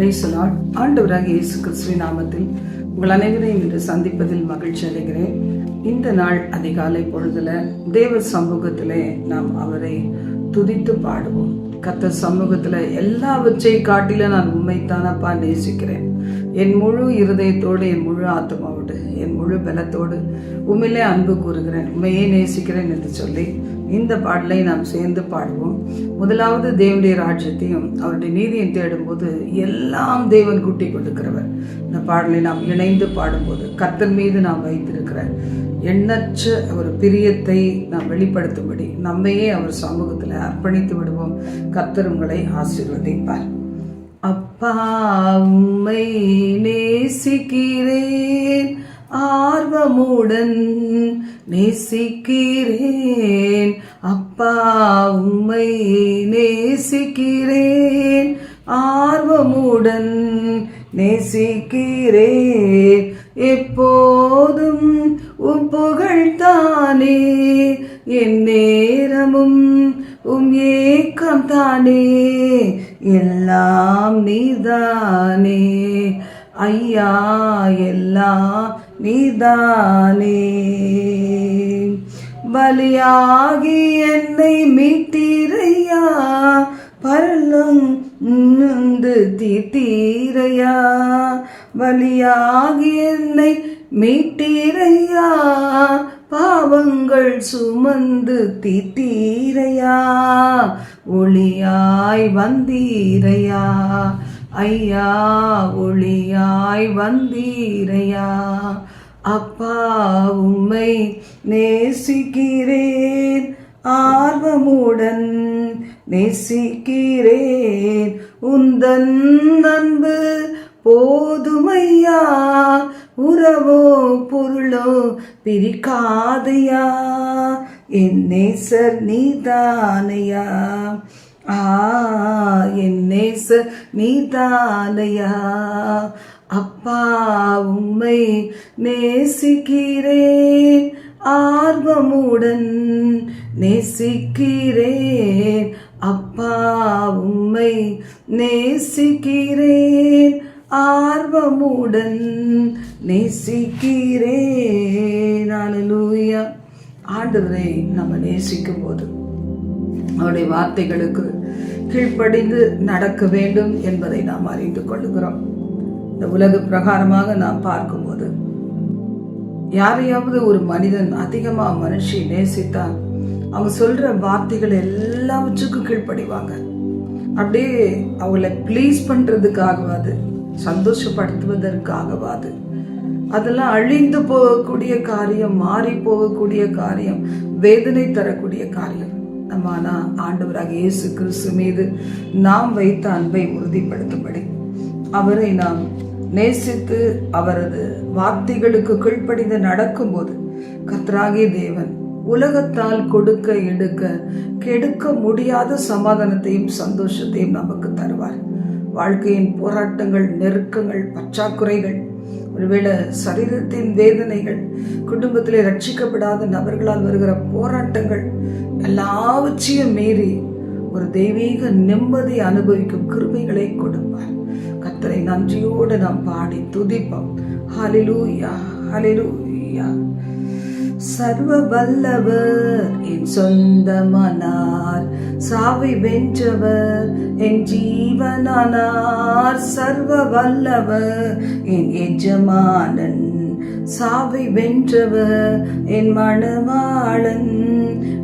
பிரைசலாட் ஆண்டவராக இயேசு கிறிஸ்துவின் நாமத்தில் உங்கள் அனைவரையும் இன்று சந்திப்பதில் மகிழ்ச்சி அடைகிறேன். இந்த நாள் அதிகாலை பொழுதுல தேவ சமூகத்திலே நாம் அவரை துதித்து பாடுவோம். கத்த சமூகத்துல எல்லாவற்றை காட்டில நான் உண்மைத்தானப்பா நேசிக்கிறேன். என் முழு இருதயத்தோடு என் முழு ஆத்மாவோடு என் முழு பலத்தோடு உண்மையிலே அன்பு கூறுகிறேன். உண்மையே நேசிக்கிறேன் என்று சொல்லி இந்த பாடலை நாம் சேர்ந்து பாடுவோம். முதலாவது தேவனுடைய ராஜ்யத்தையும் அவருடைய நீதியையும் தேடும்போது எல்லாம் தேவன் கூட்டி கொடுக்கிறவர். இந்த பாடலை நாம் இணைந்து பாடும்போது கத்தன் மீது நாம் வைத்திருக்கிற எண்ணற்ற ஒரு பிரியத்தை நாம் வெளிப்படுத்தும்படி நம்மையே அவர் சமூகத்தில் அர்ப்பணித்து விடுவோம். கத்தர் உங்களை ஆசீர்வதிப்பார். அப்பா உம்மை நேசிக்கிறேன். ஆர்வமுடன் நேசிக்கிறேன். அப்பா உம்மை நேசிக்கிறேன். ஆர்வமுடன் நேசிக்கிறேன். எப்போதும் உம் புகழ்தானே. என் நேரமும் உம் ஏக்கம் தானே எல்லாம் நீதானே ஐயா எல்லாம் நீதானே. பலியாகி என்னை மீட்டீரையா? பரலும் நுந்து தீத்தீரையா பலியாகி என்னை மீட்டீரையா? பாவங்கள் சுமந்து தீத்தீரையா ஒளியாய் வந்தீரையா? ஐயா ஒளியாய் வந்தீரையா. அப்பா உம்மை நேசிக்கிறேன். ஆர்வமுடன் நேசிக்கிறேன். உந்தன் அன்பு போதுமையா. உறவோ பொருளோ பிரிக்காதையா. என் நேசர் நீதானையா. ஆ என் நீதானையா? அப்பா உம்மை நேசிக்கிறேன். ஆர்வமுடன் நேசிக்கிறேன். அப்பா உம்மை நேசிக்கிறேன். ஆர்வமுடன் நேசிக்கிறேன். அலலூயா ஆண்டவரை நம்ம நேசிக்கும் போது அவருடைய வார்த்தைகளுக்கு கீழ்ப்படிந்து நடக்க வேண்டும் என்பதை நாம் அறிந்து கொள்ளுகிறோம். இந்த உலக பிரகாரமாக நாம் பார்க்கும்போது யாரையாவது ஒரு மனிதன் அதிகமாக மனுஷி நேசித்தால் அவங்க சொல்கிற வார்த்தைகள் எல்லாவற்றுக்கும் கீழ்ப்படிவாங்க. அப்படியே அவளை ப்ளீஸ் பண்ணுறதுக்காகவாது சந்தோஷப்படுத்துவதற்காகவாது அதெல்லாம் அழிந்து போகக்கூடிய காரியம் மாறி போகக்கூடிய காரியம் வேதனை தரக்கூடிய காரியம். நம்ம ஆண்டவராக இயேசு கிறிஸ்து மீது நாம் வைத்த அன்பை உறுதிப்படுத்தும்படி. அவரை நாம் நேசித்து அவரது வார்த்தைகளுக்கு கீழ்ப்படிந்து நடக்கும்போது கத்ராகி தேவன் உலகத்தால் கொடுக்க எடுக்க கெடுக்க முடியாத சமாதானத்தையும் சந்தோஷத்தையும் நமக்கு தருவார். வாழ்க்கையின் போராட்டங்கள் நெருக்கங்கள் பற்றாக்குறைகள் ஒருவேளை சரீரத்தின் வேதனைகள் குடும்பத்திலே ரட்சிக்கப்படாத நபர்களால் வருகிற போராட்டங்கள் எல்லாவற்றையும் மீறி ஒரு தெய்வீக நிம்மதி அனுபவிக்கும் கிருமைகளை கொடுப்பார். கத்தரை நன்றியோடு நாம் பாடி துதிப்போம். ஹலிலூயா ஹலிலூயா சர்வ வல்லவர் என் சொந்தமானார் சாவை வென்றவர் என் ஜீவனானார். சர்வ வல்லவர் என் எஜமானன் சாவை வென்றவர் என் மணவாளன்.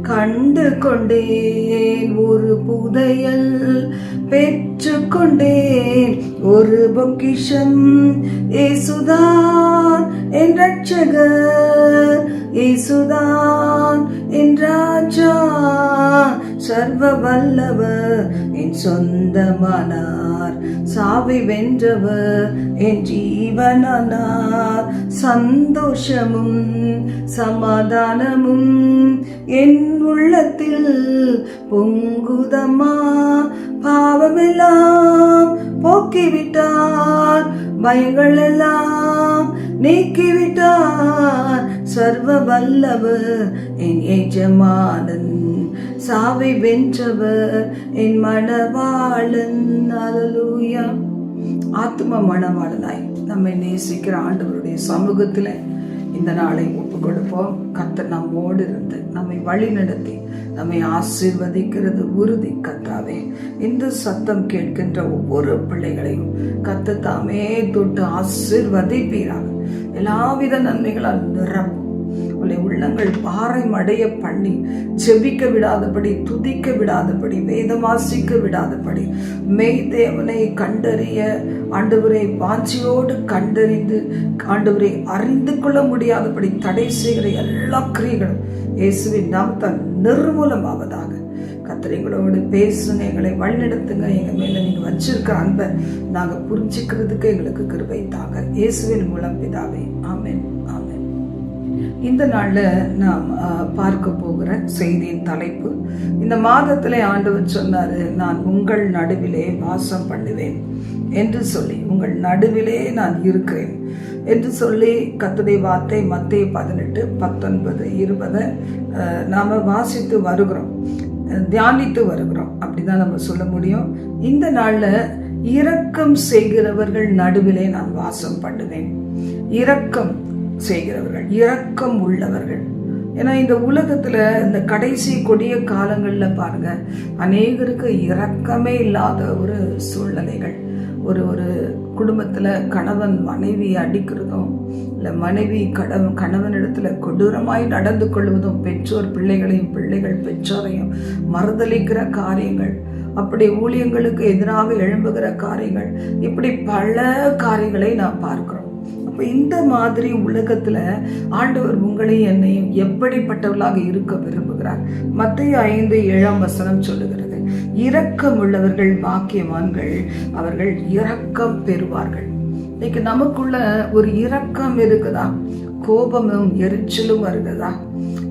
கண்டு கொண்டேன் ஒரு புதையல் பெற்று கொண்டேன் ஒரு பொக்கிஷம். ஏசுதான் என் ரட்சகர் இயேசுதான் என் ராஜா. சர்வ வல்லவர் என் சொந்தமானார். சாவி வென்றவர் என் ஜீவனானார். சந்தோஷமும் சமாதானமும் என் உள்ளத்தில் பொங்குதமா பாவமெல்லாம் போக்கிவிட்டார். பயங்கள் எல்லாம் நீக்கிவிட்டார். சர்வ வல்லவர் என் எஜமானன் சாவை வென்றவர் என் மணவாளன். அலலூயா ஆத்ம மனவாளனாய் நம்மை நேசிக்கிற ஆண்டவருடைய சமூகத்தில் இந்த நாளை ஒப்பு கொடுப்போம் கத்த நம்மோடு இருந்து நம்மை வழி நடத்தி நம்மை ஆசீர்வதிக்கிறது உறுதி கத்தாவே. இந்த சத்தம் கேட்கின்ற ஒவ்வொரு பிள்ளைகளையும் கத்த தாமே தொட்டு ஆசீர்வதிப்பீராக. எல்லாவித நன்மைகளால் நிரப்பும். உங்களை உள்ளங்கள் பாறை மடைய பண்ணி ஜெபிக்க விடாதபடி துதிக்க விடாதபடி வேதம் வாசிக்க விடாதபடி மெய் தேவனை கண்டறிய ஆண்டவரை வாஞ்சியோடு கண்டறிந்து ஆண்டவரை அறிந்து கொள்ள முடியாதபடி தடை செய்கிற எல்லா கிரியைகளும் இயேசுவின் நாமத்தால் நிர்மூலமாவதாக. கத்திரிகளோடு பேசுங்க எங்களை வழிநடத்துங்க எங்க மேல நீங்க வச்சிருக்கிற அன்பை நாங்க புரிஞ்சுக்கிறதுக்கு எங்களுக்கு கிருபை தாங்க. இயேசுவின் மூலம் பிதாவே ஆமேன். இந்த நாளில் நாம் பார்க்க போகிற செய்தியின் தலைப்பு இந்த மாதத்திலே ஆண்டவர் சொன்னாரு நான் உங்கள் நடுவிலே வாசம் பண்ணுவேன் என்று சொல்லி உங்கள் நடுவிலே நான் இருக்கிறேன் என்று சொல்லி கத்துடைய வார்த்தை மத்திய பதினெட்டு பத்தொன்பது இருபதை அஹ், நாம வாசித்து வருகிறோம். தியானித்து வருகிறோம். அப்படிதான் நம்ம சொல்ல முடியும். இந்த நாள்ல இரக்கம் செய்கிறவர்கள் நடுவிலே நான் வாசம் பண்ணுவேன். இரக்கம் செய்கிறவர்கள் இரக்கம் உள்ளவர்கள் ஏன்னா இந்த உலகத்துல இந்த கடைசி கொடிய காலங்கள்ல பாருங்க அநேகருக்கு இரக்கமே இல்லாத ஒரு சூழ்நிலைகள். ஒரு ஒரு குடும்பத்துல கணவன் மனைவி அடிக்கிறதும் இல்ல மனைவி கணவன் கணவனிடத்தில் கொடூரமாய் நடந்து கொள்வதும் பெற்றோர் பிள்ளைகளையும் பிள்ளைகள் பெற்றோரையும் மறுதளிக்கிற காரியங்கள் அப்படி ஊழியங்களுக்கு எதிராக எழும்புகிற காரியங்கள் இப்படி பல காரியங்களை நாம் பார்க்கிறோம். இப்போ இந்த மாதிரி உலகத்தில் ஆண்டவர் உங்களையும் என்னையும் எப்படிப்பட்டவர்களாக இருக்க விரும்புகிறார்? மத்திய ஐந்து ஏழாம் வசனம் சொல்லுகிறது. இரக்கம் உள்ளவர்கள் பாக்கியவான்கள் அவர்கள் இரக்கம் பெறுவார்கள். இன்னைக்கு நமக்குள்ள ஒரு இரக்கம் இருக்குதா? கோபமும் எரிச்சலும் வருகிறதா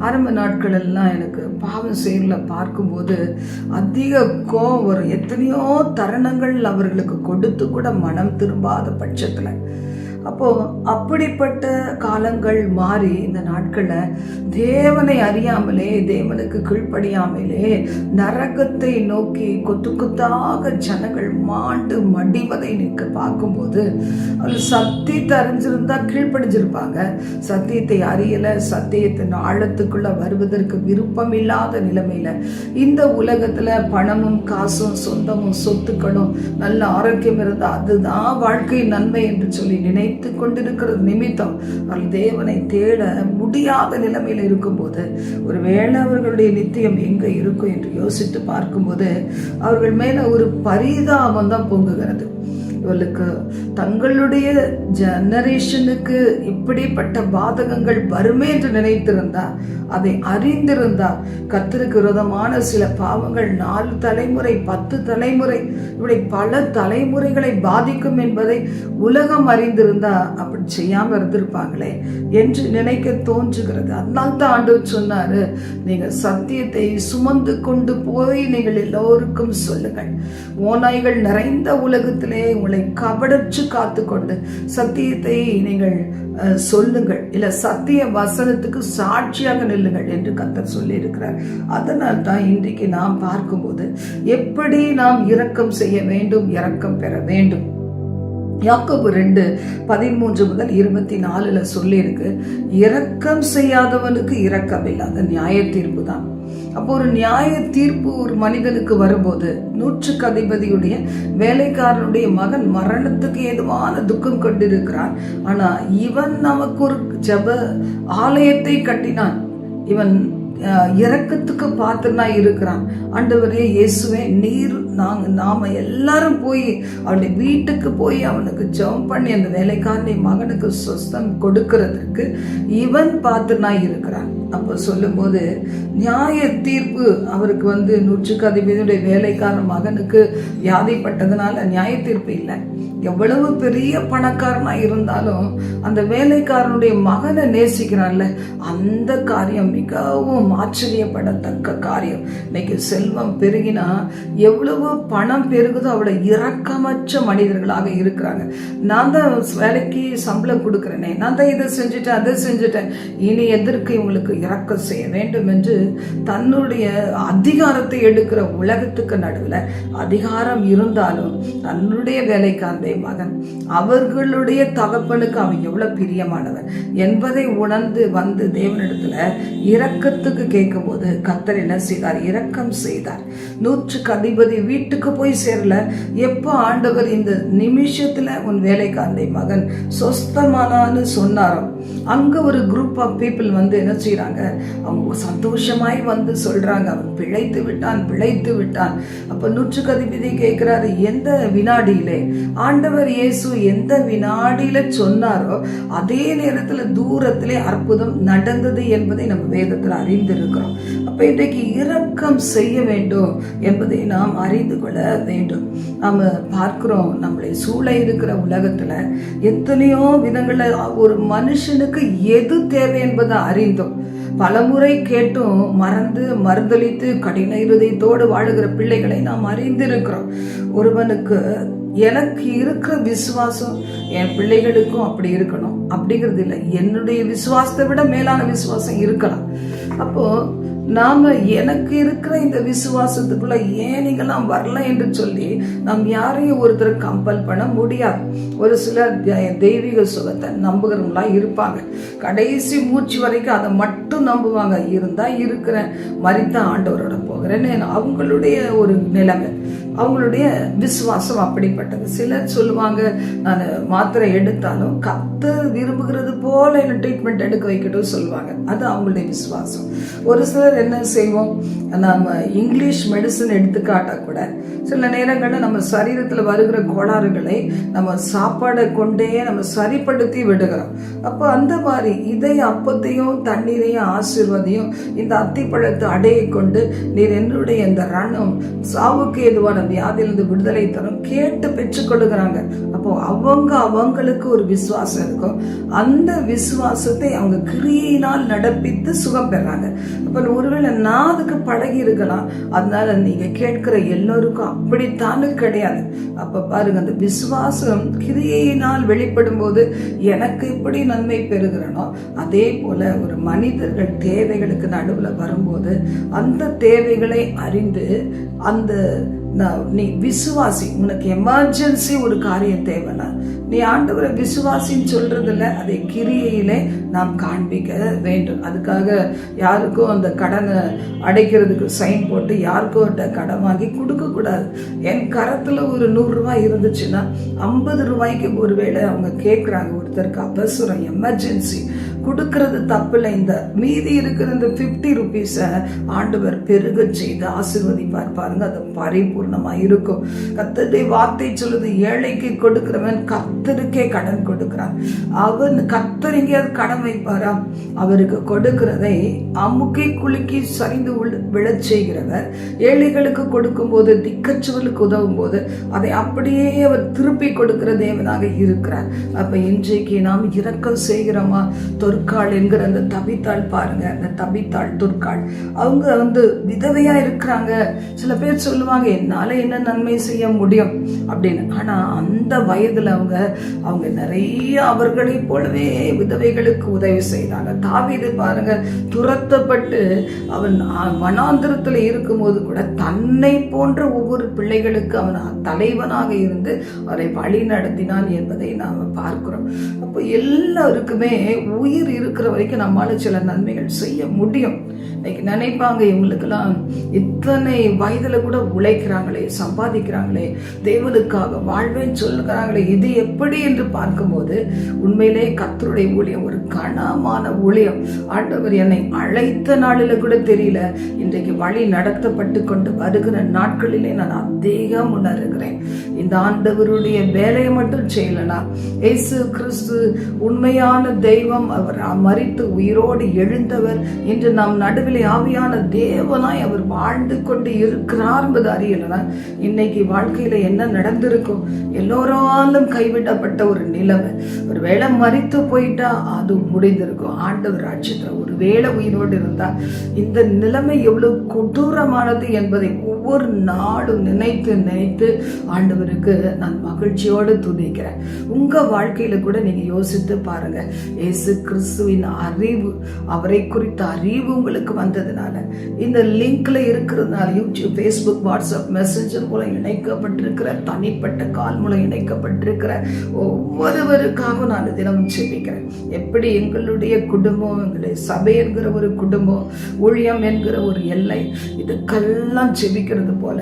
ஆரம்ப நாட்கள் எல்லாம் எனக்கு பாவம் செயல பார்க்கும்போது அதிக கோபம் வரும். எத்தனையோ தருணங்கள் அவர்களுக்கு கொடுத்து கூட மனம் திரும்பாத பட்சத்தில். அப்போ அப்படிப்பட்ட காலங்கள் மாறி இந்த நாட்களில் தேவனை அறியாமலே தேவனுக்கு கீழ்ப்படியாமலே நரகத்தை நோக்கி கொத்து கொத்தாக ஜனங்கள் மாண்டு மடிவதை நிற்க பார்க்கும்போது அது சத்தியத்தை அறிஞ்சிருந்தா கீழ்ப்படிஞ்சிருப்பாங்க. சத்தியத்தை அறியல சத்தியத்தின் ஆழத்துக்குள்ள வருவதற்கு விருப்பம் இல்லாத நிலைமையில இந்த உலகத்துல பணமும் காசும் சொந்தமும் சொத்துக்களும் நல்ல ஆரோக்கியம் இருந்தால் அதுதான் வாழ்க்கை நன்மை என்று சொல்லி நினைத்து கொண்டிருக்கிறது நிமித்தம் அவர்கள் தேவனை தேட முடியாத நிலைமையில இருக்கும்போது ஒருவேளை அவர்களுடைய நித்தியம் எங்க இருக்கும் என்று யோசித்து பார்க்கும்போது அவர்கள் மேல ஒரு பரிதாபம் தான் பொங்குகிறது. இவளுக்கு தங்களுடைய ஜெனரேஷனுக்கு இப்படிப்பட்ட பாதகங்கள் வருமே என்று நினைத்திருந்தா அதை அறிந்திருந்தா கர்த்தருக்கு விரோதமான சில பாவங்கள் நாலு தலைமுறை பத்து தலைமுறை இப்படி பல தலைமுறைகளை பாதிக்கும் என்பதை உலகம் அறிந்திருந்தா அப்படி செய்யாம இருந்திருப்பாங்களே என்று நினைக்க தோன்றுகிறது. அதனால தான் ஆண்டவர் சொன்னாரு நீங்க சத்தியத்தை சுமந்து கொண்டு போய் நீங்கள் எல்லோருக்கும் சொல்லுங்கள். ஓநாய்கள் நிறைந்த உலகத்திலே உங்களை கபடற்று காத்து கொண்டு சத்தியத்தை நீங்கள் சொல்லுங்கள். இல்ல சத்திய வசனத்துக்கு சாட்சியாக நில்லுங்கள் என்று கத்தர் சொல்லி இருக்கிறார் அதனால் தான் இன்றைக்கு நாம் பார்க்கும்போது எப்படி நாம் இரக்கம் செய்ய வேண்டும் இரக்கம் பெற வேண்டும். யாக்கோபு ரெண்டு பதிமூன்று முதல் இருபத்தி நாலுல சொல்லியிருக்கு இரக்கம் செய்யாதவனுக்கு இரக்கம் இல்லாத நியாய தீர்ப்பு தான். அப்போ ஒரு நியாய தீர்ப்பு ஒரு மனிதனுக்கு வரும்போது நூற்றுக்கு அதிபதியுடைய வேலைக்காரனுடைய மகன் மரணத்துக்கு ஏதுவான துக்கம் கொண்டிருக்கிறான். ஆனா இவன் நமக்கு ஒரு ஜப ஆலயத்தை கட்டினான். இவன் இறக்கத்துக்கு பார்த்துனா இருக்கிறான். ஆண்டவரே இயேசுவே நீர் நாங்க நாம எல்லாரும் போய் அவனுடைய வீட்டுக்கு போய் அவனுக்கு ஜெபம் பண்ணி அந்த வேலைக்காரனை மகனுக்கு சொஸ்தம் கொடுக்கறதுக்கு இவன் பார்த்துனா இருக்கிறான். அப்போ சொல்லும்போது நியாய தீர்ப்பு அவருக்கு வந்து நூற்றுக்கு அதிபதியுடைய வேலைக்காரன் மகனுக்கு வியாதிப்பட்டதுனால நியாய தீர்ப்பு இல்லை. எவ்வளவு பெரிய பணக்காரனா இருந்தாலும் அந்த வேலைக்காரனுடைய மகனை நேசிக்கிறான்ல. அந்த காரியம் மிகவும் ஆச்சரியப்படத்தக்க காரியம். இன்னைக்கு செல்வம் பெருகினா எவ்வளவு பணம் பெருகுதோ அவ்வளவு இரக்கமற்ற மனிதர்களாக இருக்கிறாங்க. நான் தான் வேலைக்கு சம்பளம் கொடுக்குறேனே. நான் தான் இதை செஞ்சுட்டேன் அதை செஞ்சுட்டேன். இனி எதற்கு இவங்களுக்கு இறக்கம் செய்ய வேண்டும் என்று தன்னுடைய அதிகாரத்தை எடுக்கிற உலகத்துக்கு நடுவில் அதிகாரம் இருந்தாலும் தன்னுடைய வேலைக்காந்தை மகன் அவர்களுடைய தகப்பனுக்கு அவன் எவ்வளவு பிரியமானவன் என்பதை உணர்ந்து வந்து தேவனிடத்துல இரக்கத்துக்கு கேட்கும்போது கத்தர் என்ன செய்தார்? இரக்கம் செய்தார். நூற்றுக்கு அதிபதி வீட்டுக்கு போய் சேரல. எப்போ ஆண்டவர் இந்த நிமிஷத்துல உன் வேலைக்காந்தை மகன் சொஸ்தமானான்னு சொன்னாரோ? அங்க ஒரு குரூப் ஆஃப் பீப்புள் வந்து என்ன செய்றாங்க அவங்க சந்தோஷமாய் வந்து சொல்றாங்க. அவன் பிழைத்து விட்டான் பிழைத்து விட்டான். அப்ப நூற்றுக்கு அதிபதி கேட்கிறாரு எந்த வினாடியிலே? ஆண்டவர் இயேசு எந்த வினாடியில சொன்னாரோ அதே நேரத்துல தூரத்திலே அற்புதம் நடந்தது என்பதை நம்ம வேதத்தில் அறிந்திருக்கிறோம். அப்ப இன்றைக்கு இரக்கம் செய்ய வேண்டும் என்பதை நாம் அறிந்து கொள்ள வேண்டும். நாம பார்க்கிறோம் நம்மளை சூழ இருக்கிற உலகத்துல எத்தனையோ விதங்கள்ல ஒரு மனுஷனுக்கு எது தேவை என்பதை அறிந்தோம். பலமுறை கேட்டும் மறந்து மறுதளித்து கடின இருதயத்தோடு வாழுகிற பிள்ளைகளை நாம் அறிந்திருக்கிறோம். ஒருவனுக்கு எனக்கு இருக்கிற விசுவாசம் என் பிள்ளைகளுக்கும் அப்படி இருக்கணும் அப்படிங்கிறது இல்லை. என்னுடைய விசுவாசத்தை விட மேலான விசுவாசம் இருக்கலாம். அப்போது நாம எனக்கு இருக்கிற இந்த விசுவாசத்துக்குள்ள ஏன் நீங்களாம் வரல என்று சொல்லி நாம் யாரையும் ஒருத்தர் கம்பல் பண்ண முடியாது. ஒரு சிலர் தெய்வீக சுகத்தை நம்புகிறவங்களா இருப்பாங்க. கடைசி மூச்சு வரைக்கும் அதை மட்டும் நம்புவாங்க. இருந்தா இருக்கிறேன் மறித்த ஆண்டவரோட போகிறேன்னு அவங்களுடைய ஒரு நிலைமை. அவங்களுடைய விசுவாசம் அப்படிப்பட்டது. சிலர் சொல்லுவாங்க நான் மாத்திரை எடுத்தாலும் கத்த விரும்புகிறது போல என்ன ட்ரீட்மெண்ட் எடுக்க வைக்கட்டும் சொல்லுவாங்க. அது அவங்களுடைய விசுவாசம். ஒரு சிலர் என்ன செய்வோம் நம்ம இங்கிலீஷ் மெடிசன் எடுத்துக்காட்டா கூட சில நேரங்களில் நம்ம சரீரத்தில் வருகிற கோளாறுகளை நம்ம சாப்பாடை கொண்டே நம்ம சரிப்படுத்தி விடுகிறோம். அப்போ அந்த மாதிரி இதை அப்பத்தையும் தண்ணீரையும் ஆசிர்வதையும் இந்த அத்திப்பழத்தை அடைய கொண்டு நீர் என்னுடைய இந்த ரணம் சாவுக்கு எதுவான வியாதியிலிருந்து விடுதலை தரும் கேட்டு பெற்றுக்கொள்ளுகிறாங்க. அப்போ அவங்க அவங்களுக்கு ஒரு விசுவாசம் இருக்கும். அந்த விசுவாசத்தை அவங்க கிரியையினால் நடப்பித்து சுகம் பெறாங்க. அப்போ ஒருவேளை நான் அதுக்கு பழகி இருக்கலாம். அதனால நீங்க கேட்கிற எல்லோருக்கும் அப்படித்தானு கிடையாது. அப்ப பாருங்க அந்த விசுவாசம் கிரியையினால் வெளிப்படும் போது எனக்கு எப்படி நன்மை பெறுகிறனோ அதே போல ஒரு மனிதர்கள் தேவைகளுக்கு நடுவில் வரும்போது அந்த தேவைகளை அறிந்து அந்த நீ விசுவாசி உனக்கு எமர்ஜென்சி ஒரு காரியம் தேவைன்னா நீ ஆண்டவரை விசுவாசின்னு சொல்றதில்ல அதை கிரியையிலே நாம் காண்பிக்க வேண்டும். அதுக்காக யாருக்கும் அந்த கடனை அடைக்கிறதுக்கு சைன் போட்டு யாருக்கும் அந்த கடன் வாங்கி கொடுக்க கூடாது. என் கரத்துல ஒரு நூறுரூவா இருந்துச்சுன்னா ஐம்பது ரூபாய்க்கு ஒருவேளை அவங்க கேட்குறாங்க ஒருத்தருக்கு அவசரம் எமர்ஜென்சி கொடுக்கறது தப்பில்லை. இந்த மீதி இருக்கிற இந்த ஃபிஃப்டி ருபீஸை ஆண்டவர் பெருக செய்து ஆசிர்வதிப்பார். பாருங்க அது பரிபூர்ணமா இருக்கும். கத்தருடைய வார்த்தை சொல்லுது ஏழைக்கு கொடுக்கிறவன் கத்தருக்கே கடன் கொடுக்கிறான். அவன் கத்தர் எங்கேயாவது கடன் வைப்பாரா? அவருக்கு கொடுக்கிறதை அமுக்கி குலுக்கி சரிந்து விழச் செய்கிறவர். ஏழைகளுக்கு கொடுக்கும்போது திக்கச்சுவலுக்கு உதவும் போது அதை அப்படியே அவர் திருப்பி கொடுக்கிற தேவனாக இருக்கிறார். அப்ப இன்றைக்கு நாம் இரக்கம் செய்கிறோமா? துர்க்காள் என்கிற அந்த தபித்தாள் பாருங்க அந்த தபித்தாள் துர்க்காள். அவங்க வந்து விதவையா இருக்கிறாங்க. சில பேர் சொல்லுவாங்க என்னால என்ன நன்மை செய்ய முடியும்? அப்படின்னு. ஆனா அந்த வயதுல அவங்க அவங்க நிறைய அவர்களை போலவே விதவைகளுக்கு உதவி செய்தாங்க. தாவிது பாருங்க துரத்தப்பட்டு அவன் அ- வனாந்திரத்துல இருக்கும்போது கூட தன்னை போன்ற ஒவ்வொரு பிள்ளைகளுக்கு அவன் தலைவனாக இருந்து அவரை வழி நடத்தினான் என்பதை நாம் பார்க்கிறோம். அப்போ எல்லாருக்குமே உயிர் இருக்கிற வரைக்கும் நம்மால சில நன்மைகள் செய்ய முடியும். இன்னைக்கு நினைப்பாங்க இவங்களுக்கெல்லாம் இத்தனை வயதுல கூட உழைக்கிறாங்களே சம்பாதிக்கிறாங்களே தேவனுக்காக வாழ்வேன்னு சொல்லுகிறாங்களே இது எப்படி என்று பார்க்கும்போது உண்மையிலே கத்தருடைய ஊழியம் ஒரு கனமான ஊழியம். ஆண்டவர் என்னை அழைத்த நாளில கூட தெரியல இன்றைக்கு வழி நடத்தப்பட்டு கொண்டு வருகிற நாட்களிலே நான் அதிகம் உணர்கிறேன். இந்த ஆண்டவருடைய வேலையை மட்டும் செய்யலனா இயேசு கிறிஸ்து உண்மையான தெய்வம் அவர் மறித்து உயிரோடு எழுந்தவர் இன்று நம் நடுவில் ஆவியான தேவனாய் அவர் வாழ்ந்து கொண்டு இருக்கிறார் என்பது அறியலனா இன்னைக்கு வாழ்க்கையில என்ன நடந்திருக்கும்? எல்லோராலும் கைவிடப்பட்ட ஒரு நிலைமை ஒரு வேளை மறித்து போயிட்டா அது முடிந்திருக்கும். ஆண்டவர் ராட்சத்துல ஒரு வேளை உயிரோடு இருந்தா இந்த நிலைமை எவ்வளவு கொடூரமானது என்பதை ஒவ்வொரு நாளும் நினைத்து நினைத்து ஆண்டவர் ஆண்டவருக்கு நான் மகிழ்ச்சியோடு துதிக்கிறேன். உங்கள் வாழ்க்கையில் கூட நீங்கள் யோசித்து பாருங்கள் இயேசு கிறிஸ்துவின் அறிவு அவரை குறித்த அறிவு உங்களுக்கு வந்ததுனால இந்த லிங்க்ல இருக்கிறதுனால யூடியூப் ஃபேஸ்புக் வாட்ஸ்அப் மெசஞ்சர் மூலம் இணைக்கப்பட்டிருக்கிற தனிப்பட்ட கால் மூலம் இணைக்கப்பட்டிருக்கிற ஒவ்வொருவருக்காகவும் நான் தினமும் செபிக்கிறேன் எப்படி எங்களுடைய குடும்பம் எங்களுடைய சபை என்கிற ஒரு குடும்பம் ஊழியம் என்கிற ஒரு எல்லை இதுக்கெல்லாம் செபிக்கிறது போல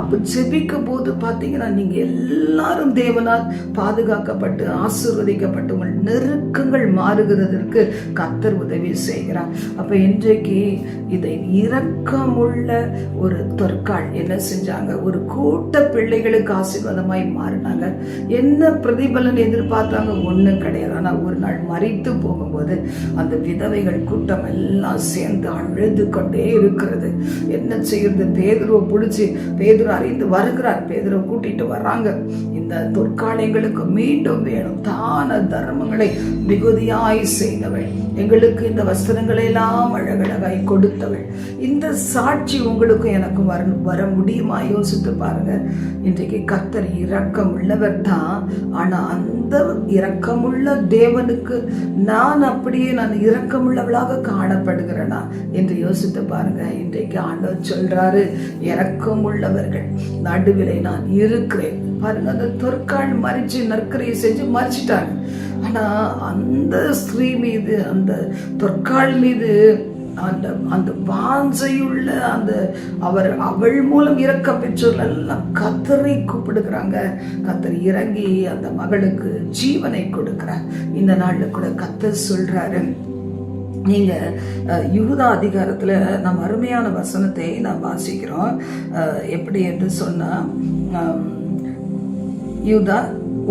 அப்போ செபிக்கும் போது பார்த்தீங்கன்னா நீங்க எல்லாரும் தேவனால் பாதுகாக்கப்பட்டு ஆசீர்வதிக்கப்பட்டு உங்கள் நெருக்கங்கள் மாறுகிறதற்கு கத்தர் உதவி செய்கிறார். அப்ப இன்றைக்கு இதை இரக்கமுள்ள ஒரு தொற்காள் என்ன செஞ்சாங்க? ஒரு கூட்ட பிள்ளைகளுக்கு ஆசீர்வாதமாய் மாறினாங்க. என்ன பிரதிபலன் எதிர்பார்த்தாங்க? ஒன்றும் கிடையாது. ஆனா ஒரு நாள் மறித்து போகும்போது அந்த விதவைகள் கூட்டம் எல்லாம் சேர்ந்து அழுது கொண்டே இருக்கிறது. என்ன செய்யறது பேதுருவை பிடிச்சி பேதுரு அறிந்து வருகிறார். பேதுருவை கூட்டிட்டு வர்றாங்க. இந்த தொற்காலங்களுக்கு மீண்டும் வேணும். தான தர்மங்களை மிகுதியாய் செய்தவள். எங்களுக்கு இந்த வஸ்திரங்களை எல்லாம் அழகழகாய் கொடுத்தவள். இந்த சாட்சி உங்களுக்கும் எனக்கும் வர வர முடியுமா? யோசித்து பாருங்க. இன்றைக்கு கத்தர் இரக்கம் உள்ளவர் தான் ஆனா அந்த இரக்கமுள்ள தேவனுக்கு நான் அப்படியே நான் இரக்கமுள்ளவளாக காணப்படுகிறேனா என்று யோசித்து பாருங்க. இன்றைக்கு ஆண்டவர் சொல்றாரு இரக்கம் உள்ளவர்கள் நான் இருக்கிறேன். பாருங்க அந்த தொற்கால் மறிச்சு நற்கரையை செஞ்சு மறிச்சிட்டாங்க. ஆனா அந்த ஸ்திரீ மீது அந்த தொற்கால் மீது அந்த அந்த வாஞ்சையுள்ள அந்த அவர் அவள் மூலம் இறக்க பெற்றோர்கள் எல்லாம் கத்தரை கூப்பிடுக்கிறாங்க கத்தர் இறங்கி அந்த மகளுக்கு ஜீவனை கொடுக்கிறார். இந்த நாள்ல கூட கத்தர் சொல்றாரு. நீங்க யூதா அதிகாரத்துல நம்ம அருமையான வசனத்தை நாம் வாசிக்கிறோம். எப்படி என்று சொன்னா யூதா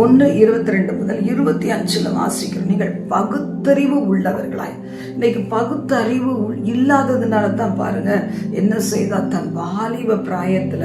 ஒன்று இருபத்தி ரெண்டு முதல் இருபத்தி அஞ்சுல வாசிக்கிறோம். நீங்கள் பகுத்தறிவு உள்ளவர்களாய். இன்னைக்கு பகுத்தறிவு இல்லாததுனால தான் பாருங்க என்ன செய்தா? தன் வாலிப பிராயத்துல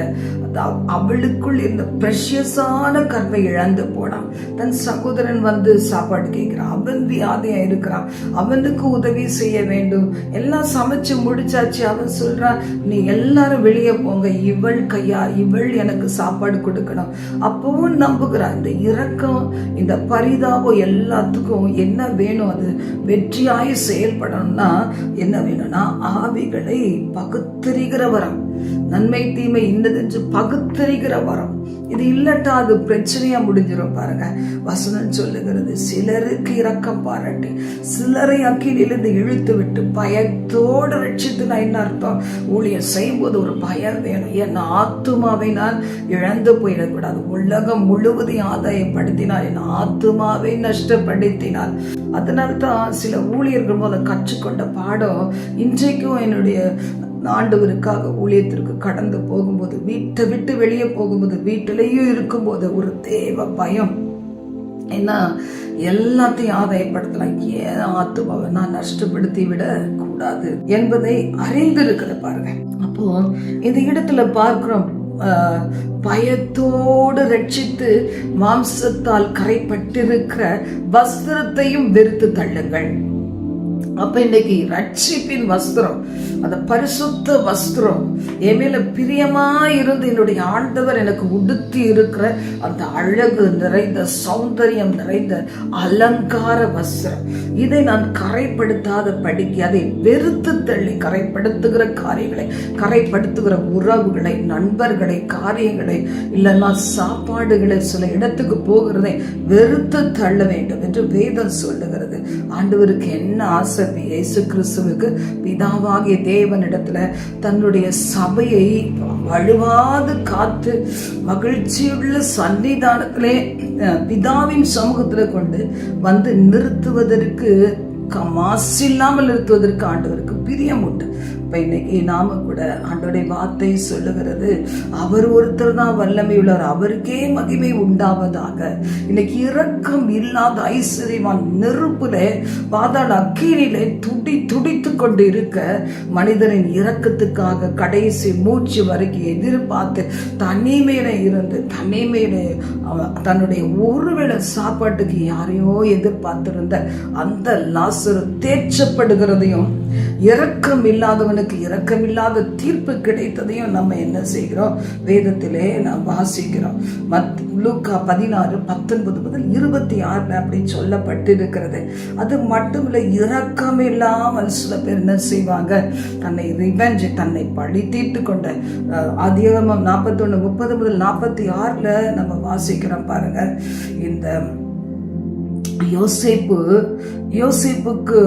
அவளுக்குள் இருந்த ப்ரெஷியஸான கர்வை இழந்து போனான். தன் சகோதரன் வந்து சாப்பாடு கேட்கிறான் அவன் வியாதியா இருக்கிறான். அவனுக்கு உதவி செய்ய வேண்டும். எல்லாம் சமைச்சு முடிச்சாச்சு. அவன் சொல்றான் நீ எல்லாரும் வெளியே போங்க. இவள் கையா இவள் எனக்கு சாப்பாடு கொடுக்கணும். அப்பவும் நம்புகிறான் இந்த இரக்கம் இந்த பரிதாபம் எல்லாத்துக்கும் என்ன வேணும்? அது வெற்றியாய் செயல்படணும்னா என்ன வேணும்னா ஆவிகளை பகுத்தறிகிற வரம் நன்மை தீமை இன்னதென்று பகுத்தறிகிற வரம். இது இல்லட்டா அது பிரச்சனையா முடிஞ்சிடும் பாருங்க. வசனம் சொல்லுகிறது சிலருக்கு இரக்கம் பாராட்டி. சிலரை அக்கீழிலிருந்து இழுத்து விட்டு பயத்தோடு ரட்சித்துனா என்ன அர்த்தம்? ஊழியம் செய்யும்போது ஒரு பயம் வேணும். என் ஆத்துமாவை நான் இழந்து போயிடக்கூடாது. உலகம் முழுவதையும் ஆதாயப்படுத்தினால் என் ஆத்துமாவை நஷ்டப்படுத்தினால். அதனால்தான் சில ஊழியர்கள் போல கற்றுக்கொண்ட பாடம் இன்றைக்கும் என்னுடைய ஆண்டவருக்காக ஊழியத்திற்கு கடந்து போகும்போது வீட்டை விட்டு வெளியே போகும்போது வீட்டிலேயும் இருக்கும்போது ஒரு தேவ பயம். ஏன்னா எல்லாத்தையும் ஆதாயப்படுத்தலாம் ஏன் ஆத்துமாவை நான் நஷ்டப்படுத்தி விட கூடாது என்பதை அறிந்திருக்கிற பாருங்க. அப்போ இந்த இடத்துல பார்க்கிறோம் பயத்தோடு ரட்சித்து மாம்சத்தால் கரைப்பட்டிருக்கிற வஸ்திரத்தையும் வெறுத்து தள்ளுங்கள். அப்ப இன்னைக்கு ரட்சிப்பின் வஸ்திரம் அந்த பரிசுத்த வஸ்திரம் என் மேல பிரியமா இருந்து என்னுடைய ஆண்டவர் எனக்கு உடுத்தி இருக்கிற அந்த அழகு நிறைந்த சௌந்தரியம் நிறைந்த அலங்கார வஸ்திரம். இதை நான் கரைப்படுத்தாத படிக்க அதை வெறுத்து தள்ளி கரைப்படுத்துகிற காரியங்களை கரைப்படுத்துகிற உறவுகளை நண்பர்களை காரியங்களை இல்லைன்னா சாப்பாடுகளை சில இடத்துக்கு போகிறதை வெறுத்து தள்ள வேண்டும் என்று வேதம் சொல்லுகிறது. ஆண்டவருக்கு என்ன ஆசை? இயேசு கிறிஸ்துவுக்கு பிதாவாகிய தேவனிடத்துல தன்னுடைய சபையை வலுவாது காத்து மகிழ்ச்சியுள்ள சன்னிதானத்திலே பிதாவின் சமூகத்துல கொண்டு வந்து நிறுத்துவதற்கு மாசில்லாமல் நிறுத்துவதற்கு ஆண்டவருக்கு பிரியம் உண்டு இப்போ இன்னைக்கு நாம கூட ஆண்டோடைய வார்த்தை சொல்லுகிறது அவர் ஒருத்தர் தான் வல்லமை உள்ளவர் அவருக்கே மகிமை உண்டாவதாக. இன்னைக்கு இரக்கம் இல்லாத ஐஸ்வர்யவான் நெருப்புல பாதாள அக்கீரிலே துடி துடித்து கொண்டு இருக்க மனிதனின் இரக்கத்துக்காக கடைசி மூச்சு வரைக்கும் எதிர்பார்த்து தனிமையில இருந்து தனிமையில தன்னுடைய ஒருவேளை சாப்பாட்டுக்கு யாரையோ எதிர்பார்த்திருந்த அந்த லாசரு தேற்றப்படுகிறதையும் இரக்கம் இல்லாதவனுக்கு இரக்கம் இல்லாத தீர்ப்பு கிடைத்ததையும் நம்ம என்ன செய்கிறோம்? வேதத்திலே நாம் வாசிக்கிறோம். மத் லூக்கா பதினாறு பத்தொன்பது முதல் இருபத்தி ஆறுல அப்படி சொல்லப்பட்டிருக்கிறது. அது மட்டும் இல்லை இரக்கம் இல்லாமல் சில பேர் என்ன செய்வாங்க? தன்னை ரிவெஞ்ச் தன்னை பழி தீர்த்து கொண்ட அஹ், நாற்பத்தொன்று முப்பது முதல் நாற்பத்தி ஆறுல நம்ம வாசிக்கிறோம் பாருங்க. இந்த யோசிப்பு யோசிப்புக்கு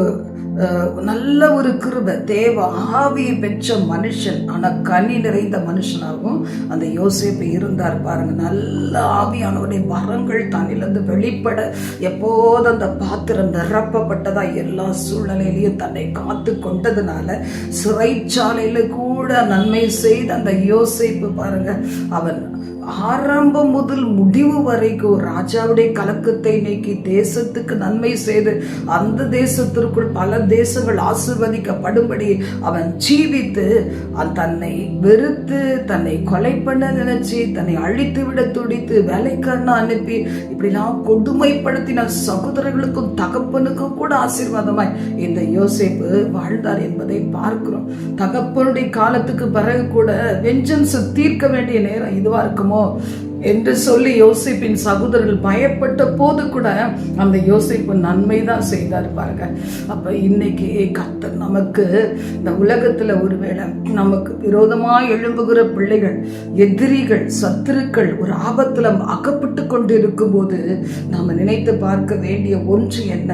நல்ல ஒரு கிருப. தேவ ஆவியை பெற்ற மனுஷன் ஆனால் கனி நிறைந்த மனுஷனாகவும் அந்த யோசிப்பு இருந்தார் பாருங்க. நல்ல ஆவியானவருடைய வரங்கள் தன்னிலிருந்து வெளிப்பட எப்போது அந்த பாத்திரம் நிரப்பப்பட்டதா எல்லா சூழ்நிலையிலையும் தன்னை காத்து கொண்டதுனால சிறைச்சாலையில் கூட நன்மை செய்த அந்த யோசிப்பு பாருங்க. அவன் ஆரம்பம் முதல் முடிவு வரைக்கும் ராஜாவுடைய கலக்கத்தை நீக்கி தேசத்துக்கு நன்மை செய்து அந்த தேசத்திற்குள் பல தேசங்கள் ஆசிர்வதிக்கப்படும்படி அவன் ஜீவித்து தன்னை வெறுத்து தன்னை கொலை பண்ண நினைச்சு தன்னை அழித்து விட துடித்து வேலைக்காரனா அனுப்பி இப்படிலாம் கொடுமைப்படுத்தின சகோதரர்களுக்கும் தகப்பனுக்கும் கூட ஆசீர்வாதமாய் இந்த யோசேப்பு வாழ்ந்தார் என்பதை பார்க்கிறோம். தகப்பனுடைய காலத்துக்கு பிறகு கூட வெஞ்சன்ஸ் தீர்க்க வேண்டிய நேரம் இதுவா இருக்குமோ 然 என்று சொல்லி யோசிப்பின் சகோதரர்கள் பயப்பட்ட போது கூட அந்த யோசிப்பு நன்மை தான் செய்தார் பாருங்க. அப்ப இன்னைக்கு கத்தர் நமக்கு இந்த உலகத்துல ஒருவேளை நமக்கு விரோதமா எழும்புகிற பிள்ளைகள் எதிரிகள் சத்துருக்கள் ஒரு ஆபத்துல அகப்பட்டு கொண்டு இருக்கும்போது நாம நினைத்து பார்க்க வேண்டிய ஒன்று என்ன?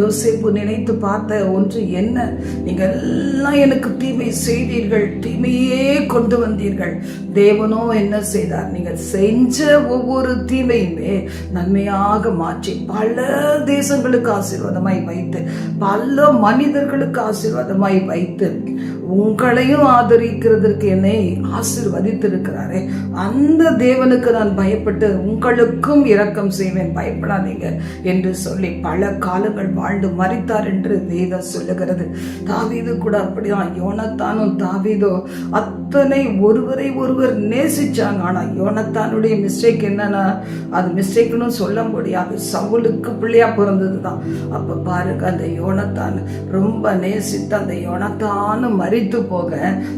யோசிப்பு நினைத்து பார்த்த ஒன்று என்ன? நீங்க எல்லாம் எனக்கு தீமை செய்தீர்கள் தீமையே கொண்டு வந்தீர்கள். தேவனோ என்ன செய்தார்? நீங்கள் செஞ்ச ஒவ்வொரு தீமையுமே நன்மையாக மாற்றி பல தேசங்களுக்கு ஆசீர்வாதமாய் வைத்து பல மனிதர்களுக்கு ஆசீர்வாதமாய் வைத்து உங்களையும் ஆதரிக்கிறதற்கு என்னை ஆசிர்வதித்திருக்கிறாரே. அந்த தேவனுக்கு நான் பயப்பட்டு உங்களுக்கும் இரக்கம் செய்வேன். பயப்படாதீங்க என்று சொல்லி பல காலங்கள் வாழ்ந்து மறித்தார் என்று வேதம் சொல்லுகிறது. தாவீது கூட அப்படிதான். யோனத்தானும் தாவீதோ அத்தனை ஒருவரை ஒருவர் நேசிச்சாங்க. ஆனா யோனத்தானுடைய மிஸ்டேக் என்னன்னா அது மிஸ்டேக்னு சொல்ல முடியாது. சவுலுக்கு பிள்ளையா பிறந்தது தான் அப்ப பாருங்க அந்த யோனத்தான் ரொம்ப நேசித்து அந்த யோனத்தானும் மறித்து போக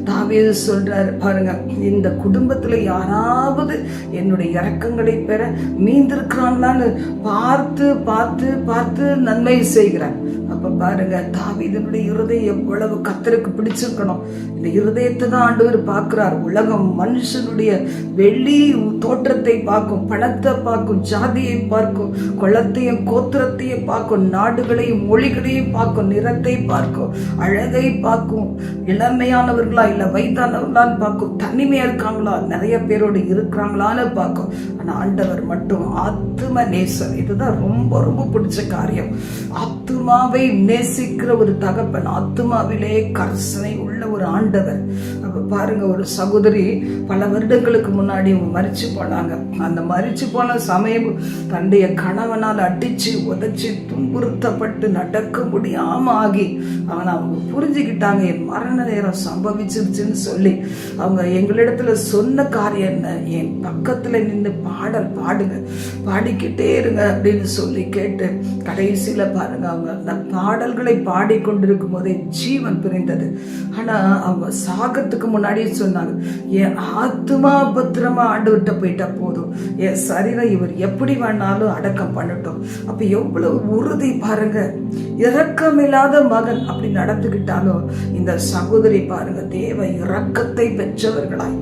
தாவீது சொல்றாரு. பாருங்க இந்த குடும்பத்துல யாராவது என்னுடைய இறக்கங்களை பெற மீந்திருக்கிறாங்களான்னு பார்த்து பார்த்து பார்த்து நன்மை செய்கிறார். அப்ப பாருங்க தாவீதனுடைய இருதயம் எவ்வளவு கத்தருக்கு பிடிச்சிருக்கணும். இந்த இருதயத்தை தான் ஆண்டவர் பார்க்கிறார். உலகம் மனுஷனுடைய வெள்ளி தோற்றத்தை பார்க்கும் பணத்தை பார்க்கும் ஜாதியை பார்க்கும் குளத்தையும் கோத்திரத்தையும் பார்க்கும் நாடுகளையும் மொழிகளையும் பார்க்கும் நிறத்தை பார்க்கும் அழகை பார்க்கும். இளமையானவர்களா இல்லை வயதானவர்களான்னு பார்க்கும். தனிமையாக இருக்காங்களா? நிறைய பேரோடு இருக்கிறாங்களான்னு பார்க்கும். ஆனா ஆண்டவர் மட்டும் ஆத்தும நேசர். இதுதான் ரொம்ப ரொம்ப பிடிச்ச காரியம். ஆத்துமாவை நேசிக்கிற ஒரு தகப்பன் ஆத்துமாவிலே கர்சனை உள்ள ஒரு ஆண்டவர். அப்ப பாருங்க ஒரு சகோதரி பல வருடங்களுக்கு முன்னாடி அவங்க மறிச்சு போனாங்க. அந்த மறிச்சு போன சமயம் தன்னுடைய கணவனால் அடிச்சு உதைச்சு துன்புறுத்தப்பட்டு நடக்க முடியாம ஆகி அவன் அவங்க புரிஞ்சுக்கிட்டாங்க. என் மரண நேரம் சம்பவிச்சிருச்சுன்னு சொல்லி அவங்க எங்களிடத்துல சொன்ன காரியம் என்ன? என் பக்கத்துல நின்று பாடல் பாடுங்க. பாடிக்கிட்டே இருங்க அப்படின்னு சொல்லி கேட்டு கடைசியில் பாருங்க அவங்க அந்த பாடல்களை பாடிக்கொண்டிருக்கும் போதே ஜீவன் பிரிந்தது. ஆனா அவங்க சாகத்துக்கு முன்னாடியே சொன்னாங்க என் ஆத்மா பத்திரமா ஆண்டவர்கிட்ட போயிட்டா போதும். என் சரீரம் இவர் எப்படி வேணாலும் அடக்கம் பண்ணட்டும். அப்ப எவ்வளவு உறுதி பாருங்க. இரக்கமில்லாத மகன் அப்படி நடந்துகிட்டாலும் இந்த சகோதரி பாருங்க தேவ இரக்கத்தை பெற்றவர்களாய்.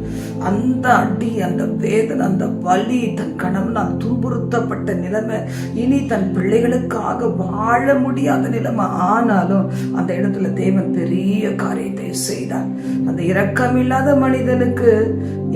அந்த அடி அந்த வேதனை அந்த வலி தன் கணவனால் துன்புறுத்தப்பட்ட நிலைமை இனி தன் பிள்ளைகளுக்காக வாழ முடியாத நிலைமை. ஆனாலும் அந்த இடத்துல தேவன் பெரிய காரியத்தை செய்தார். அந்த இரக்கமில்லாத மனிதனுக்கு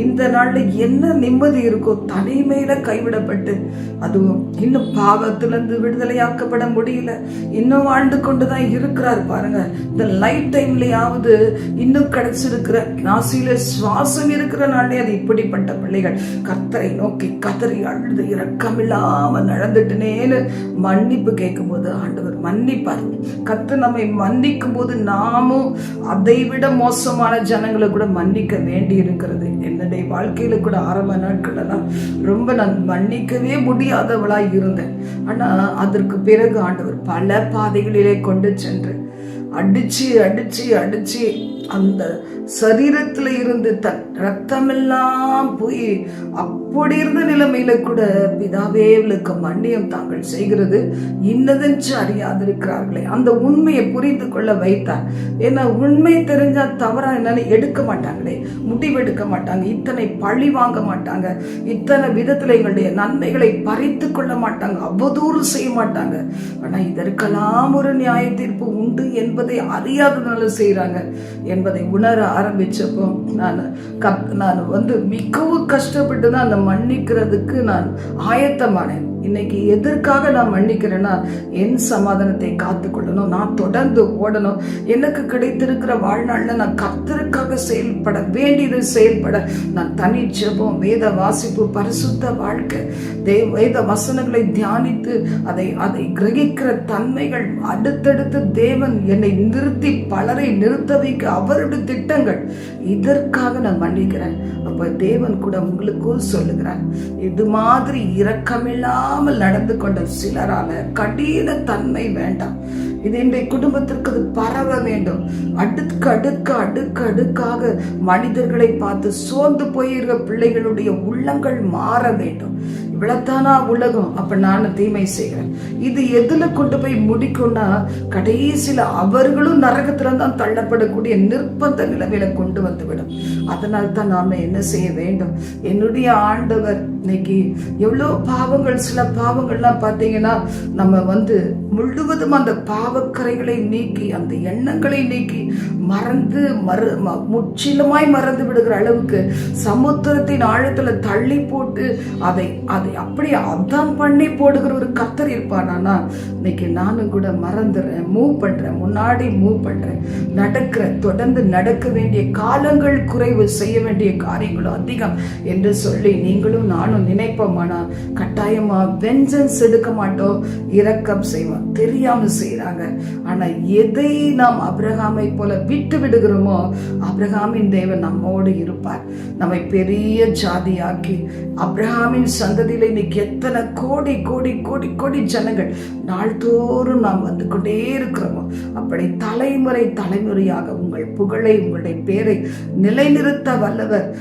இந்த நாள்ல என்ன நிம்மதி இருக்கோ தனிமையில கைவிடப்பட்டு அதுவும் இன்னும் பாவத்திலிருந்து விடுதலையாக்கப்பட முடியல. இன்னும் இன்னும் வாழ்ந்து கொண்டுதான் இருக்கிறார் பாருங்க. இந்த லைஃப் டைம்லயாவது இன்னும் கிடைச்சிருக்கிற நாசியில சுவாசம் இருக்கிற நாளே அது இப்படிப்பட்ட பிள்ளைகள் கத்தரை நோக்கி கதறி அழுது இரக்கமில்லாம நடந்துட்டுனேன்னு மன்னிப்பு கேட்கும் போது ஆண்டவர் மன்னிப்பார். கத்து நம்மை மன்னிக்கும் போது நாமும் அதை விட மோசமான ஜனங்களை கூட மன்னிக்க வேண்டி இருக்கிறது என்னுடைய வாழ்க்கையில கூட ஆரம்ப நாட்கள்லாம் ரொம்ப நான் மன்னிக்கவே முடியாதவளா இருந்தேன். ஆனா அதற்கு பிறகு ஆண்டவர் பல பாதைகளிலே கொண்டு சென்று அடிச்சு அடிச்சு அடிச்சு அந்த சரீரத்துல இருந்து தன் ரத்தமெல்லாம் போய் அப்படி இருந்த நிலைமையில கூட பிதாவே இவளுக்கு மன்னியம் தாங்கள் செய்கிறது. இன்னதென்று அறியாதிருக்கிறார்களே. அந்த உண்மையை புரிந்து கொள்ள வைத்தார். ஏன்னா உண்மை தெரிஞ்சா தவறா என்னன்னு எடுக்க மாட்டாங்களே. முடிவெடுக்க மாட்டாங்க. இத்தனை பழி வாங்க மாட்டாங்க. இத்தனை விதத்துல எங்களுடைய நன்மைகளை பறித்து கொள்ள மாட்டாங்க. அவதூறு செய்ய மாட்டாங்க. ஆனா இதற்கெல்லாம் ஒரு நியாய தீர்ப்பு உண்டு என்பதை அறியாதனால செய்யறாங்க என்பதை உணர ஆரம்பித்தப்போ நான் கப் நான் வந்து மிகவும் கஷ்டப்பட்டு தான் அந்த மன்னிக்கிறதுக்கு நான் ஆயத்தமானேன். இன்னைக்கு எதற்காக நான் மன்னிக்கிறேன்னா என் சமாதானத்தை காத்துக்கொள்ளணும் நான் தொடர்ந்து ஓடணும். எனக்கு கிடைத்திருக்கிற வாழ்நாளில் நான் கத்தருக்காக செயல்பட வேண்டியது செயல்பட நான் தனி ஜெபம் வேத வாசிப்பு பரிசுத்த வாழ்க்கை தே வேத வசனங்களை தியானித்து அதை அதை கிரகிக்கிற தன்மைகள் அடுத்தடுத்து தேவன் என்னை நிறுத்தி பலரை நிறுத்த வைக்க அவருடைய திட்டங்கள் இதற்காக நான் மன்னிக்கிறேன். அப்ப தேவன் கூட உங்களுக்கும் சொல்லுகிறார். இது மாதிரி இரக்கமில்லாமல் நடந்து கொண்ட சிலரால கடின தன்மை வேண்டாம். இது இன்றைய குடும்பத்திற்கு அது பரவ வேண்டும். அடுக்கு அடுக்கு அடுக்கு அடுக்காக மனிதர்களை பார்த்து சோர்ந்து போயிருக்க பிள்ளைகளுடைய உள்ளங்கள் மாற வேண்டும். இவ்வளவுதானா உலகம்? அப்ப நான் தீமை செய்கிறேன். இது எதுல கொண்டு போய் முடிக்கும்னா கடைசியில அவர்களும் நரகத்துல தான் தள்ளப்படக்கூடிய நிர்பந்த நிலைமையில கொண்டு வந்து விடும் அதனால் தான் நாம என்ன செய்ய வேண்டும்? என்னுடைய ஆண்டவர் இன்னைக்கு எவ்வளோ பாவங்கள் சில பாவங்கள்லாம் பார்த்தீங்கன்னா நம்ம வந்து முழுவதும் அந்த பாவக்கரைகளை நீக்கி அந்த எண்ணங்களை நீக்கி மறந்து மறு ம- முற்றிலுமாய் மறந்து விடுகிற அளவுக்கு சமுத்திரத்தின் ஆழத்துல தள்ளி போட்டு அதை அதை அப்படியே அதான் பண்ணி போடுகிற ஒரு கத்தர் இருப்பானா இன்னைக்கு நானும் கூட மறந்துடுறேன் மூவ் பண்றேன் முன்னாடி மூவ் பண்றேன். நடக்கிறேன் தொடர்ந்து நடக்க வேண்டிய காலங்கள் குறைவு செய்ய வேண்டிய காரியங்களும் அதிகம் என்று சொல்லி நீங்களும் நானும் நினைப்போமானா கட்டாயமா வெஞ்சன்ஸ் எடுக்க மாட்டோம் இரக்கம் செய்வோம். தெரியாம செய்யறாங்க ஆனா எதை நாம் அப்ரஹாமை போல விட்டு விடுகிறோமோ அபிரகாமின் தேவன் நம்மோடு இருப்பார். நம்மை பெரிய ஜாதியாக்கி அப்ரஹாமின் சந்ததியில இன்னைக்கு எத்தனை கோடி கோடி கோடி கோடி ஜனங்கள் நாள்தோறும் நாம் வந்து கொண்டே இருக்கிறோமோ அப்படி தலைமுறை தலைமுறையாக உங்கள் புகழை உங்களுடைய பேரை நிலைநிறுத்த வல்லவர்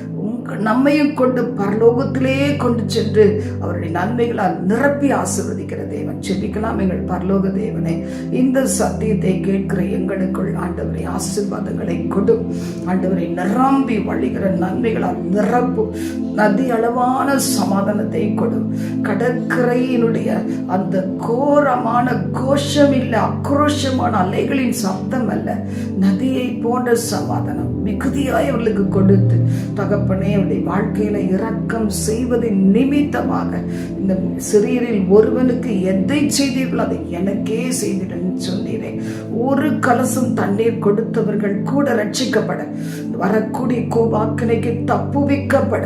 நம்மையும் கொண்டு பரலோகத்திலே கொண்டு சென்று அவருடைய நன்மைகளால் நிரப்பி ஆசீர்வதிக்கிற தேவன். செபிக்கலாம் எங்கள் பரலோக தேவனே. இந்த சத்தியத்தை கேட்கிற எங்களுக்குள் ஆண்டவரை ஆசீர்வாதங்களை கொடு. ஆண்டவரை நிரம்பி வழிகிற நன்மைகளால் நிரப்பு. நதி அளவான சமாதானத்தை கொடு. கடற்கரையினுடைய அந்த கோரமான கோஷம் இல்லை ஆக்ரோஷமான அலைகளின் சப்தம் அல்ல. நதியை போன்ற சமாதானம் மிகுதியாய் அவர்களுக்கு கொடுத்து தகப்பனே அவருடைய வாழ்க்கையில இரக்கம் செய்வதின் நிமித்தமாக இந்த சிறியரில் ஒருவனுக்கு எதை செய்தீர்களோ அதை எனக்கே செய்திடன்னு சொன்னீரே ஒரு கலசம் தண்ணீர் கொடுத்தவர்கள் கூட ரட்சிக்கப்பட வரக்கூடிய கோபாக்கனைக்கு தப்புவிக்கப்பட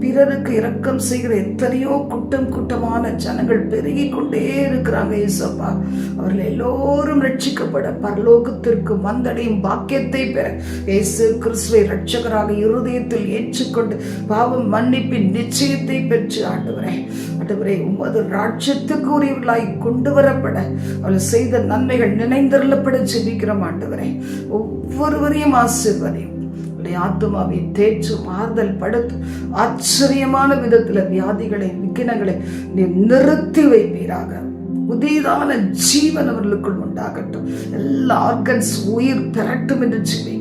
பிறருக்கு இரக்கம் செய்கிற எத்தனையோ கூட்டம் குட்டமான ஜனங்கள் பெருகி கொண்டே இருக்கிறாங்க ஏசப்பா அவர்கள் எல்லோரும் ரட்சிக்கப்பட பரலோகத்திற்கு வந்தடையும் பாக்கியத்தை பெற இயேசு கிறிஸ்துவை ரட்சகராக இருதயத்தில் ஏற்றுக்கொண்டு பாவம் மன்னிப்பின் நிச்சயத்தை பெற்று ஆண்டவரே ஆண்டவரே உமது ராட்சத்துக்கு உரியவர்களாய் கொண்டு வரப்பட அவள் செய்த நன்மைகள் நினைந்தருளப்பட ஜெபிக்கிறோம் ஆண்டவரே. ஒவ்வொருவரையும் ஆசிர்வதையும். ஆத்மாவை ஆத்துமாவை ஆறுதல் படுத்து ஆச்சரியமான விதத்துல வியாதிகளை விக்கினங்களை நீர் நிறுத்தி வைப்பீராக. புதிதான ஜீவன் அவர்களுக்குள் உண்டாகட்டும். எல்லா ஆர்கன்ஸ் உயிர் திரட்டும் என்று சொல்லி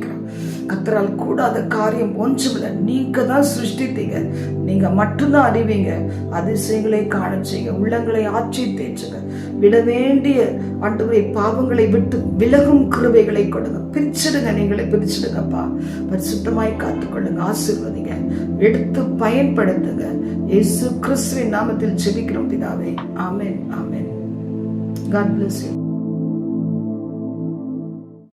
கத்தரால் கூடாத காரியம் ஒன்றுமில்லை. நீங்க தான் சிருஷ்டித்தீங்க. நீங்க மட்டும்தான் அறிவீங்க. அதிசயங்களை காண செய்யுங்க. உள்ளங்களை ஆட்சி தேய்ச்சுங்க விட வேண்டிய ஆண்டுகளை பாவங்களை விட்டு விலகும் கிருவைகளை கொடுங்க. பிரிச்சிடுங்க. நீங்களே பிரிச்சிடுங்கப்பா. பரிசுத்தமாய் காத்துக்கொள்ளுங்க. ஆசிர்வதிங்க. எடுத்து பயன்படுத்துங்க. இயேசு கிறிஸ்துவின் நாமத்தில் ஜெபிக்கிறோம் பிதாவே. ஆமேன். ஆமேன். God bless you